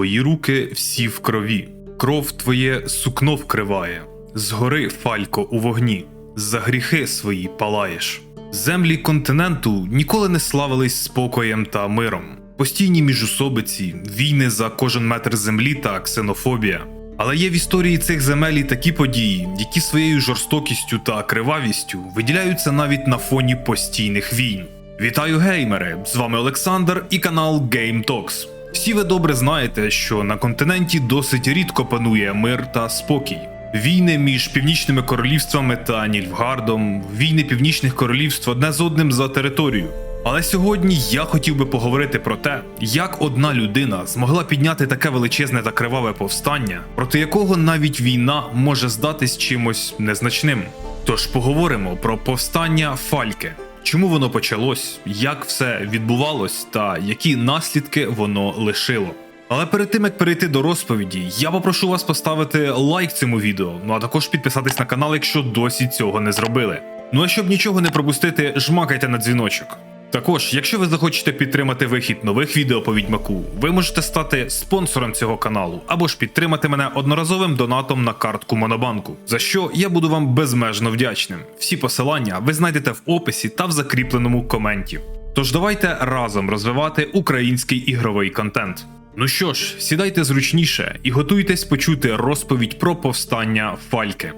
Твої руки всі в крові, кров твоє сукно вкриває, згори фалько у вогні, за гріхи свої палаєш. Землі континенту ніколи не славились спокоєм та миром. Постійні міжусобиці, війни за кожен метр землі та ксенофобія. Але є в історії цих земель і такі події, які своєю жорстокістю та кривавістю виділяються навіть на фоні постійних війн. Вітаю геймери! З вами Олександр і канал Game Talks. Всі ви добре знаєте, що на континенті досить рідко панує мир та спокій. Війни між північними королівствами та Нільфгардом, війни північних королівств одне з одним за територію. Але сьогодні я хотів би поговорити про те, як одна людина змогла підняти таке величезне та криваве повстання, проти якого навіть війна може здатись чимось незначним. Тож поговоримо про повстання Фальке, чому воно почалось, як все відбувалось та які наслідки воно лишило. Але перед тим як перейти до розповіді, я попрошу вас поставити лайк цьому відео, ну а також підписатись на канал, якщо досі цього не зробили. Ну а щоб нічого не пропустити, жмакайте на дзвіночок. Також, якщо ви захочете підтримати вихід нових відео по відьмаку, ви можете стати спонсором цього каналу або ж підтримати мене одноразовим донатом на картку Монобанку, за що я буду вам безмежно вдячним. Всі посилання ви знайдете в описі та в закріпленому коменті. Тож давайте разом розвивати український ігровий контент. Ну що ж, сідайте зручніше і готуйтесь почути розповідь про повстання Фальки.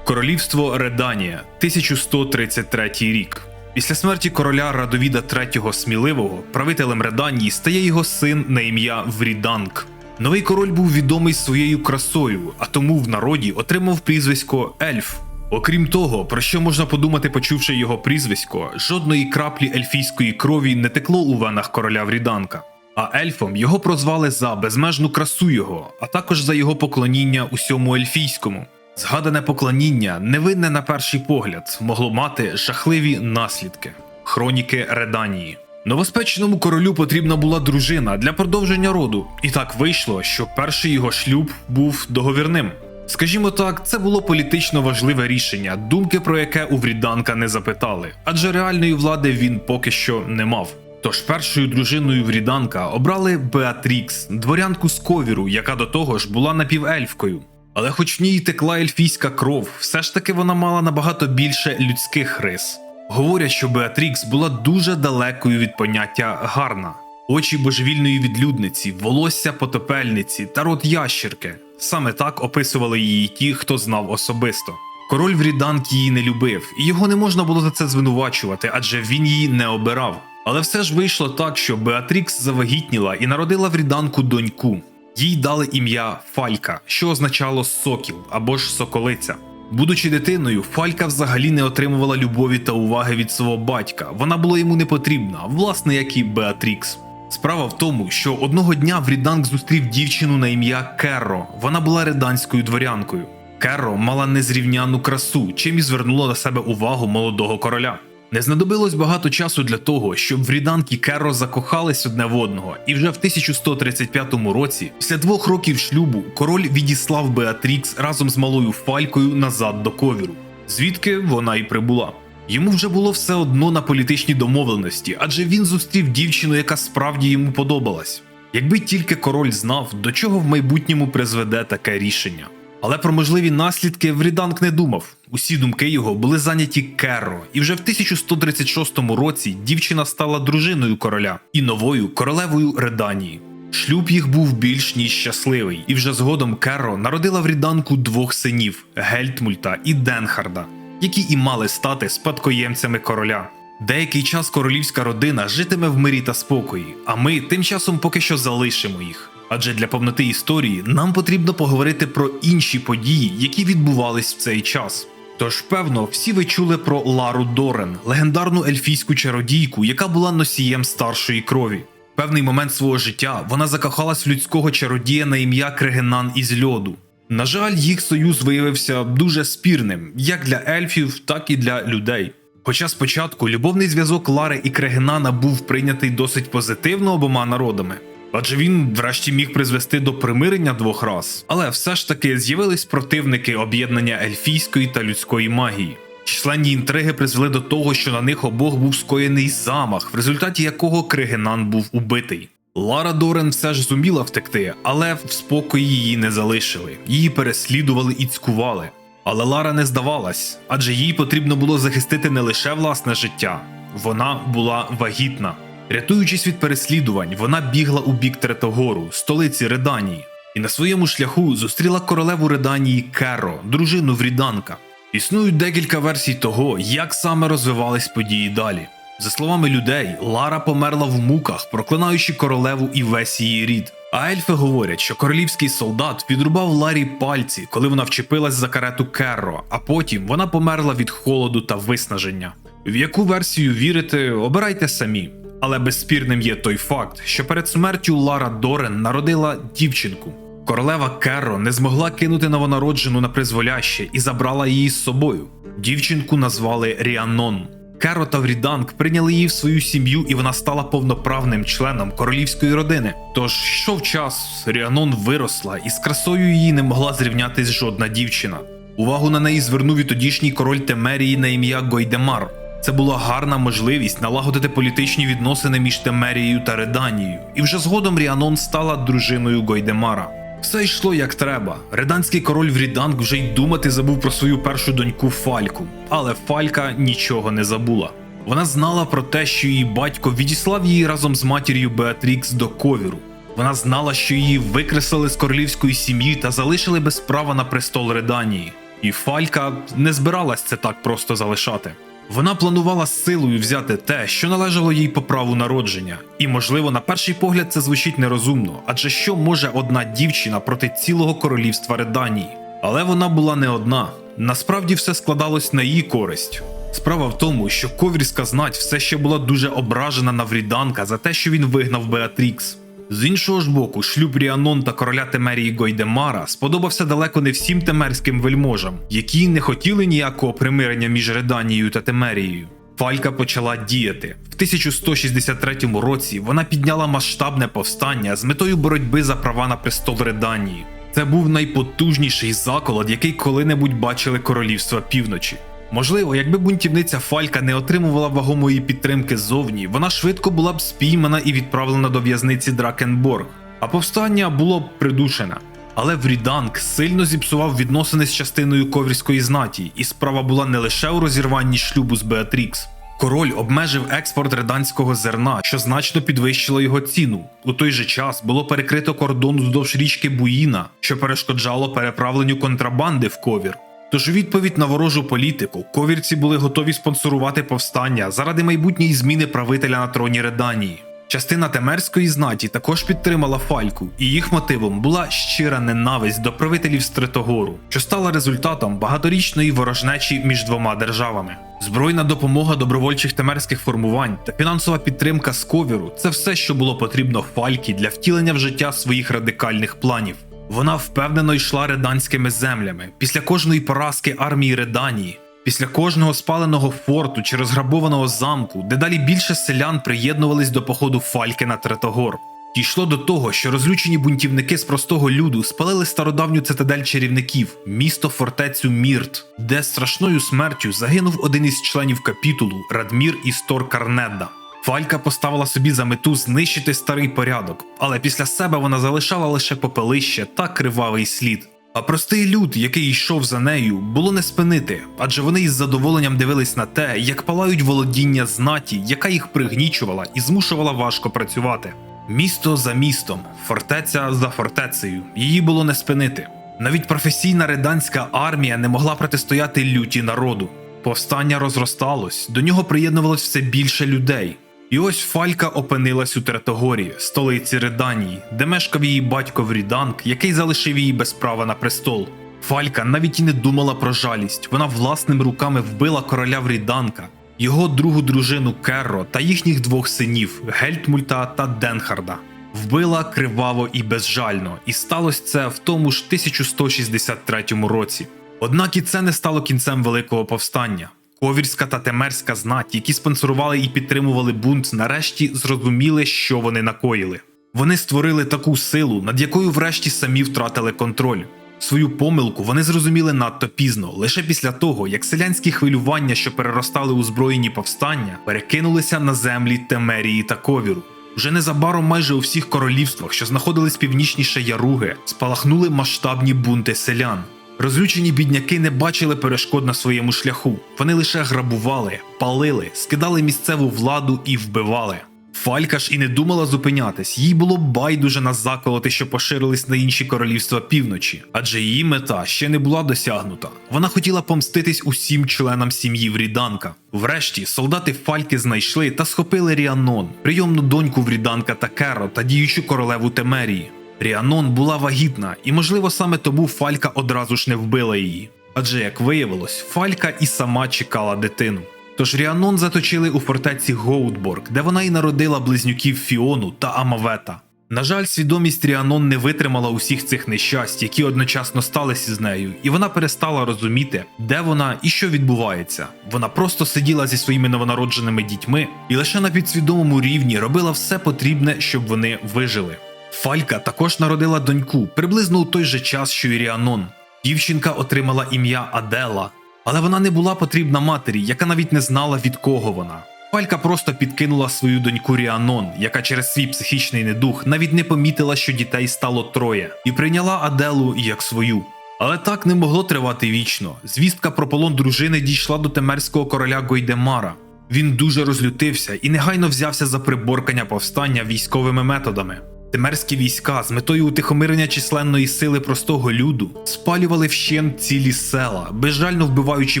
Королівство Реданія, 1133 рік. Після смерті короля Радовіда III Сміливого правителем Реданії стає його син на ім'я Вріданг. Новий король був відомий своєю красою, а тому в народі отримав прізвисько Ельф. Окрім того, про що можна подумати, почувши його прізвисько, жодної краплі ельфійської крові не текло у венах короля Вріданка. А ельфом його прозвали за безмежну красу його, а також за його поклоніння усьому ельфійському. Згадане поклоніння, невинне на перший погляд, могло мати жахливі наслідки. Хроніки Реданії. Новоспеченому королю потрібна була дружина для продовження роду, і так вийшло, що перший його шлюб був договірним. Скажімо так, це було політично важливе рішення, думки про яке у Вріданка не запитали, адже реальної влади він поки що не мав. Тож першою дружиною Вріданка обрали Беатрікс, дворянку з ковіру, яка до того ж була напівельфкою. Але хоч в ній текла ельфійська кров, все ж таки вона мала набагато більше людських рис. Говорять, що Беатрікс була дуже далекою від поняття гарна. Очі божевільної відлюдниці, волосся потопельниці та рот ящірки. Саме так описували її ті, хто знав особисто. Король Вріданк її не любив, і його не можна було за це звинувачувати, адже він її не обирав. Але все ж вийшло так, що Беатрікс завагітніла і народила Вріданку доньку. Їй дали ім'я Фалька, що означало сокіл або ж соколиця. Будучи дитиною, Фалька взагалі не отримувала любові та уваги від свого батька. Вона була йому не потрібна, власне, як і Беатрікс. Справа в тому, що одного дня Вріданк зустрів дівчину на ім'я Керро. Вона була реданською дворянкою. Керро мала незрівняну красу, чим і звернула на себе увагу молодого короля. Не знадобилось багато часу для того, щоб Вріданк і Керро закохались одне в одного, і вже в 1135 році, після двох років шлюбу, король відіслав Беатрікс разом з малою Фалькою назад до ковіру, звідки вона й прибула. Йому вже було все одно на політичні домовленості, адже він зустрів дівчину, яка справді йому подобалась. Якби тільки король знав, до чого в майбутньому призведе таке рішення. Але про можливі наслідки Вріданк не думав. Усі думки його були зайняті Керро, і вже в 1136 році дівчина стала дружиною короля і новою королевою Реданії. Шлюб їх був більш ніж щасливий, і вже згодом Керро народила в Ріданку двох синів Гельтмульта і Денхарда, які і мали стати спадкоємцями короля. Деякий час королівська родина житиме в мирі та спокої, а ми тим часом поки що залишимо їх. Адже для повноти історії нам потрібно поговорити про інші події, які відбувались в цей час. Тож, певно, всі ви чули про Лару Дорен, легендарну ельфійську чародійку, яка була носієм старшої крові. Певний момент свого життя вона закохалась в людського чародія на ім'я Крегенан із льоду. На жаль, їх союз виявився дуже спірним, як для ельфів, так і для людей. Хоча спочатку любовний зв'язок Лари і Крегенана був прийнятий досить позитивно обома народами, адже він врешті міг призвести до примирення двох рас. Але все ж таки з'явились противники об'єднання ельфійської та людської магії. Численні інтриги призвели до того, що на них обох був скоєний замах, в результаті якого Кригенан був убитий. Лара Дорен все ж зуміла втекти, але в спокої її не залишили. Її переслідували і цькували. Але Лара не здавалась, адже їй потрібно було захистити не лише власне життя, вона була вагітна. Рятуючись від переслідувань, вона бігла у бік Третогору, столиці Реданії, і на своєму шляху зустріла королеву Реданії Керо, дружину Вріданка. Існують декілька версій того, як саме розвивались події далі. За словами людей, Лара померла в муках, проклинаючи королеву і весь її рід. А ельфи говорять, що королівський солдат підрубав Ларі пальці, коли вона вчепилась за карету Керро, а потім вона померла від холоду та виснаження. В яку версію вірити, обирайте самі. Але безспірним є той факт, що перед смертю Лара Дорен народила дівчинку. Королева Керро не змогла кинути новонароджену на призволяще і забрала її з собою. Дівчинку назвали Ріанон. Керо та Вріданг прийняли її в свою сім'ю, і вона стала повноправним членом королівської родини. Тож йшов час, Ріанон виросла, і з красою її не могла зрівнятись жодна дівчина. Увагу на неї звернув і тодішній король Темерії на ім'я Гойдемар. Це була гарна можливість налагодити політичні відносини між Темерією та Реданією, і вже згодом Ріанон стала дружиною Гойдемара. Все йшло як треба. Реданський король Вріданг вже й думати забув про свою першу доньку Фальку, але Фалька нічого не забула. Вона знала про те, що її батько відіслав її разом з матір'ю Беатрікс до ковіру. Вона знала, що її викреслили з королівської сім'ї та залишили без права на престол Реданії. І Фалька не збиралась це так просто залишати. Вона планувала з силою взяти те, що належало їй по праву народження, і, можливо, на перший погляд це звучить нерозумно, адже що може одна дівчина проти цілого королівства Реданії? Але вона була не одна. Насправді все складалось на її користь. Справа в тому, що ковірська знать все ще була дуже ображена на Вріданка за те, що він вигнав Беатрікс. З іншого ж боку, шлюб Ріанон та короля Темерії Гойдемара сподобався далеко не всім темерським вельможам, які не хотіли ніякого примирення між Реданією та Темерією. Фалька почала діяти. В 1163 році вона підняла масштабне повстання з метою боротьби за права на престол Реданії. Це був найпотужніший заколот, який коли-небудь бачили королівства півночі. Можливо, якби бунтівниця Фалька не отримувала вагомої підтримки ззовні, вона швидко була б спіймана і відправлена до в'язниці Дракенборг, а повстання було б придушене. Але Вріданг сильно зіпсував відносини з частиною ковірської знаті, і справа була не лише у розірванні шлюбу з Беатрікс. Король обмежив експорт реданського зерна, що значно підвищило його ціну. У той же час було перекрито кордон вздовж річки Буїна, що перешкоджало переправленню контрабанди в ковір. Тож у відповідь на ворожу політику ковірці були готові спонсорувати повстання заради майбутньої зміни правителя на троні Реданії. Частина темерської знаті також підтримала Фальку, і їх мотивом була щира ненависть до правителів Стретогору, що стала результатом багаторічної ворожнечі між двома державами. Збройна допомога добровольчих темерських формувань та фінансова підтримка з ковіру це все, що було потрібно Фалькі для втілення в життя своїх радикальних планів. Вона впевнено йшла реданськими землями після кожної поразки армії Реданії, після кожного спаленого форту чи розграбованого замку, дедалі більше селян приєднувались до походу Фальки на Третогор. Дійшло до того, що розлючені бунтівники з простого люду спалили стародавню цитадель чарівників, місто фортецю Мірт, де страшною смертю загинув один із членів капітулу Радмір Істор Карнедда. Фалька поставила собі за мету знищити старий порядок, але після себе вона залишала лише попелище та кривавий слід. А простий люд, який йшов за нею, було не спинити, адже вони із задоволенням дивились на те, як палають володіння знаті, яка їх пригнічувала і змушувала важко працювати. Місто за містом, фортеця за фортецею, її було не спинити. Навіть професійна реданська армія не могла протистояти люті народу. Повстання розросталось, до нього приєднувалось все більше людей. І ось Фалька опинилась у Третогорі, столиці Реданії, де мешкав її батько Вріданг, який залишив її без права на престол. Фалька навіть і не думала про жалість. Вона власними руками вбила короля Вріданка, його другу дружину Керро та їхніх двох синів Гельтмульта та Денхарда. Вбила криваво і безжально, і сталося це в тому ж 1163 році. Однак і це не стало кінцем великого повстання. Ковірська та темерська знать, які спонсорували і підтримували бунт, нарешті зрозуміли, що вони накоїли. Вони створили таку силу, над якою врешті самі втратили контроль. Свою помилку вони зрозуміли надто пізно, лише після того, як селянські хвилювання, що переростали у збройні повстання, перекинулися на землі Темерії та Ковіру. Вже незабаром майже у всіх королівствах, що знаходились північніше Яруги, спалахнули масштабні бунти селян. Розлючені бідняки не бачили перешкод на своєму шляху. Вони лише грабували, палили, скидали місцеву владу і вбивали. Фалька ж і не думала зупинятись, їй було байдуже на заколоти, що поширились на інші королівства півночі, адже її мета ще не була досягнута. Вона хотіла помститись усім членам сім'ї Вріданка. Врешті солдати Фальки знайшли та схопили Ріанон, прийомну доньку Вріданка та Керо та діючу королеву Темерії. Ріанон була вагітна, і, можливо, саме тому Фалька одразу ж не вбила її. Адже, як виявилось, Фалька і сама чекала дитину. Тож Ріанон заточили у фортеці Гоутборг, де вона і народила близнюків Фіону та Амавета. На жаль, свідомість Ріанон не витримала усіх цих нещасть, які одночасно сталися з нею, і вона перестала розуміти, де вона і що відбувається. Вона просто сиділа зі своїми новонародженими дітьми і лише на підсвідомому рівні робила все потрібне, щоб вони вижили. Фалька також народила доньку приблизно у той же час, що і Ріанон. Дівчинка отримала ім'я Адела, але вона не була потрібна матері, яка навіть не знала від кого вона. Фалька просто підкинула свою доньку Ріанон, яка через свій психічний недух навіть не помітила, що дітей стало троє, і прийняла Аделу як свою. Але так не могло тривати вічно. Звістка про полон дружини дійшла до темерського короля Гойдемара. Він дуже розлютився і негайно взявся за приборкання повстання військовими методами. Темерські війська з метою утихомирення численної сили простого люду спалювали вщент цілі села, безжально вбиваючи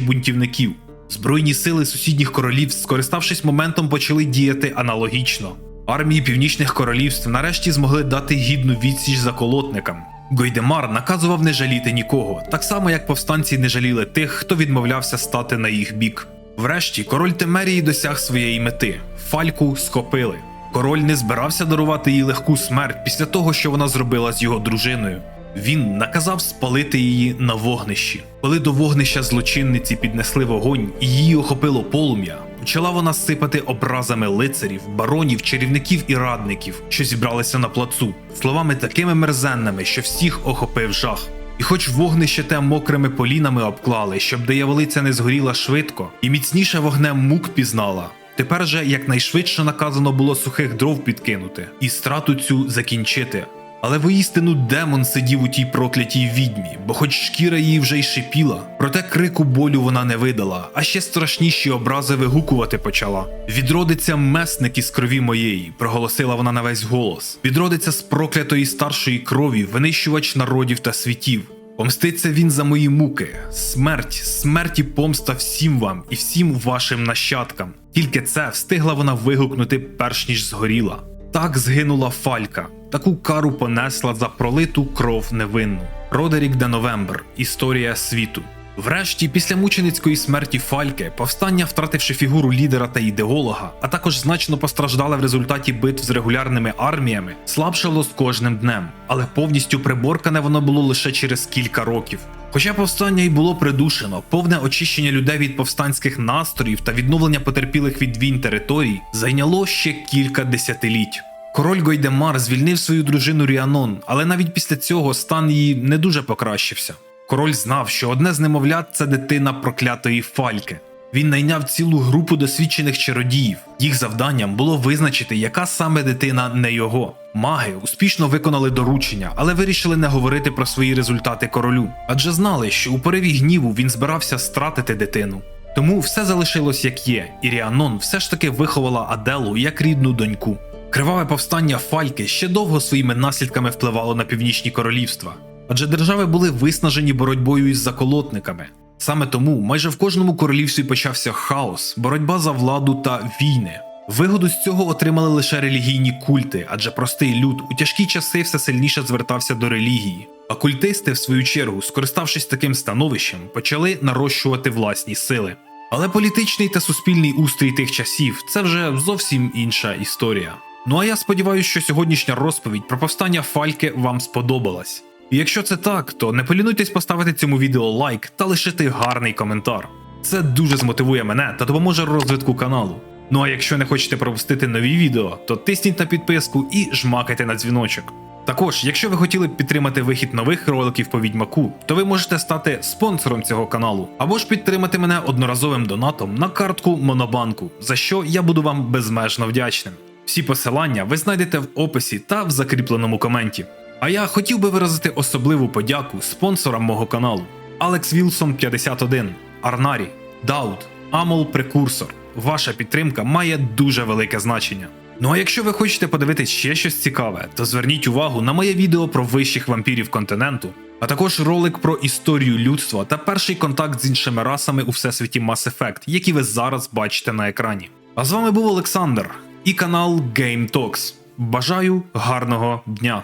бунтівників. Збройні сили сусідніх королівств, скориставшись моментом, почали діяти аналогічно. Армії північних королівств нарешті змогли дати гідну відсіч заколотникам. Гойдемар наказував не жаліти нікого, так само як повстанці не жаліли тих, хто відмовлявся стати на їх бік. Врешті король Темерії досяг своєї мети фальку схопили. Король не збирався дарувати їй легку смерть після того, що вона зробила з його дружиною. Він наказав спалити її на вогнищі. Коли до вогнища злочинниці піднесли вогонь і її охопило полум'я, почала вона сипати образами лицарів, баронів, чарівників і радників, що зібралися на плацу, словами такими мерзенними, що всіх охопив жах. І хоч вогнище те мокрими полінами обклали, щоб дияволиця не згоріла швидко, і міцніше вогнем мук пізнала. Тепер же якнайшвидше наказано було сухих дров підкинути і страту цю закінчити. Але воістину демон сидів у тій проклятій відьмі, бо хоч шкіра її вже й шипіла, проте крику болю вона не видала, а ще страшніші образи вигукувати почала. Відродиться месник із крові моєї, проголосила вона на весь голос. Відродиться з проклятої старшої крові, винищувач народів та світів. Помститься він за мої муки, смерть, смерть і помста всім вам і всім вашим нащадкам. Тільки це встигла вона вигукнути, перш ніж згоріла. Так згинула Фалька. Таку кару понесла за пролиту кров невинну. Родерік де Новембр. Історія світу. Врешті, після мученицької смерті Фальки, повстання, втративши фігуру лідера та ідеолога, а також значно постраждале в результаті битв з регулярними арміями, слабшало з кожним днем, але повністю приборкане воно було лише через кілька років. Хоча повстання й було придушено, повне очищення людей від повстанських настроїв та відновлення потерпілих від війн територій зайняло ще кілька десятиліть. Король Гойдемар звільнив свою дружину Ріанон, але навіть після цього стан її не дуже покращився. Король знав, що одне з немовлят це дитина проклятої фальки. Він найняв цілу групу досвідчених чародіїв. Їх завданням було визначити, яка саме дитина не його. Маги успішно виконали доручення, але вирішили не говорити про свої результати королю, адже знали, що у пориві гніву він збирався стратити дитину. Тому все залишилось як є, і Ріанон все ж таки виховала Аделу як рідну доньку. Криваве повстання Фальки ще довго своїми наслідками впливало на північні королівства, адже держави були виснажені боротьбою із заколотниками. Саме тому майже в кожному королівстві почався хаос, боротьба за владу та війни. Вигоду з цього отримали лише релігійні культи, адже простий люд у тяжкі часи все сильніше звертався до релігії. А культисти, в свою чергу, скориставшись таким становищем, почали нарощувати власні сили. Але політичний та суспільний устрій тих часів це вже зовсім інша історія. Ну а я сподіваюся, що сьогоднішня розповідь про повстання Фальки вам сподобалась. І якщо це так, то не полінуйтесь поставити цьому відео лайк та лишити гарний коментар. Це дуже змотивує мене та допоможе розвитку каналу. Ну а якщо не хочете пропустити нові відео, то тисніть на підписку і жмакайте на дзвіночок. Також, якщо ви хотіли б підтримати вихід нових роликів по відьмаку, то ви можете стати спонсором цього каналу, або ж підтримати мене одноразовим донатом на картку Монобанку, за що я буду вам безмежно вдячним. Всі посилання ви знайдете в описі та в закріпленому коменті. А я хотів би виразити особливу подяку спонсорам мого каналу: Алекс Вілсон 51, Арнарі, Дауд, Амол Прекурсор. Ваша підтримка має дуже велике значення. Ну а якщо ви хочете подивитись ще щось цікаве, то зверніть увагу на моє відео про вищих вампірів континенту, а також ролик про історію людства та перший контакт з іншими расами у всесвіті Mass Effect, які ви зараз бачите на екрані. А з вами був Олександр і канал Game Talks. Бажаю гарного дня!